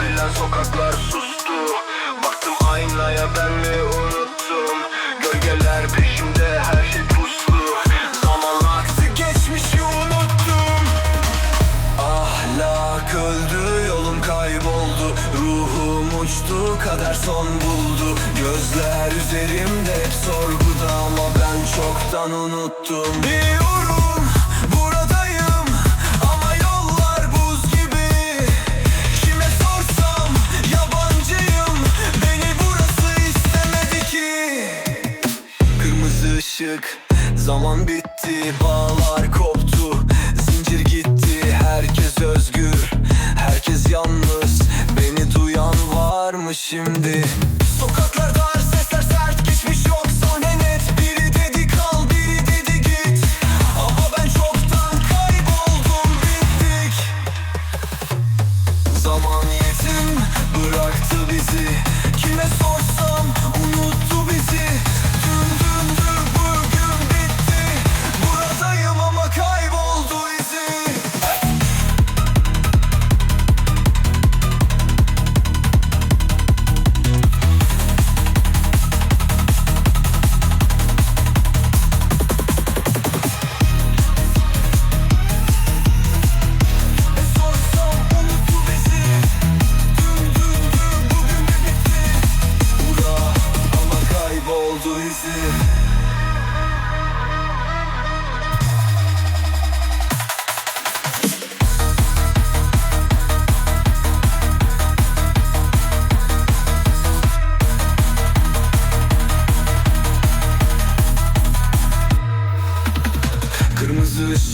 birden sokaklar sustu. Baktım aynaya ben mi unuttum. Gölgeler peşimde her şey puslu. Zaman geçmişi unuttum. Ahlak öldü yolum kayboldu. Ruhum uçtu kader son buldu. Gözler üzerimde hep sorguda Ama ben çoktan unuttum. Diyorum Işık Zaman bitti Bağlar koptu. Zincir gitti Herkes özgür. Herkes yalnız Beni duyan var mı şimdi? Sokaklar dar Sesler sert Geçmiş yok sahne net. Biri dedi kal Biri dedi git. Ama ben çoktan kayboldum Bittik. Zaman yetim bıraktı bizi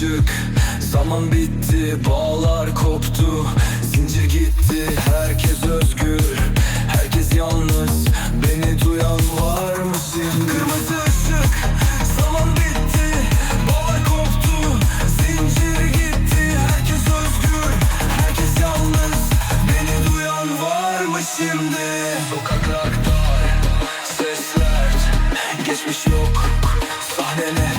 düştük Zaman bitti bağlar koptu. Zincir gitti herkes özgür. Herkes yalnız beni duyan var mı şimdi? Kırmızı ışık zaman bitti Bağlar koptu. Zincir gitti Herkes özgür. Herkes yalnız Beni duyan var mı şimdi? Sokaklar dar sesler Geçmiş yok. Sahneler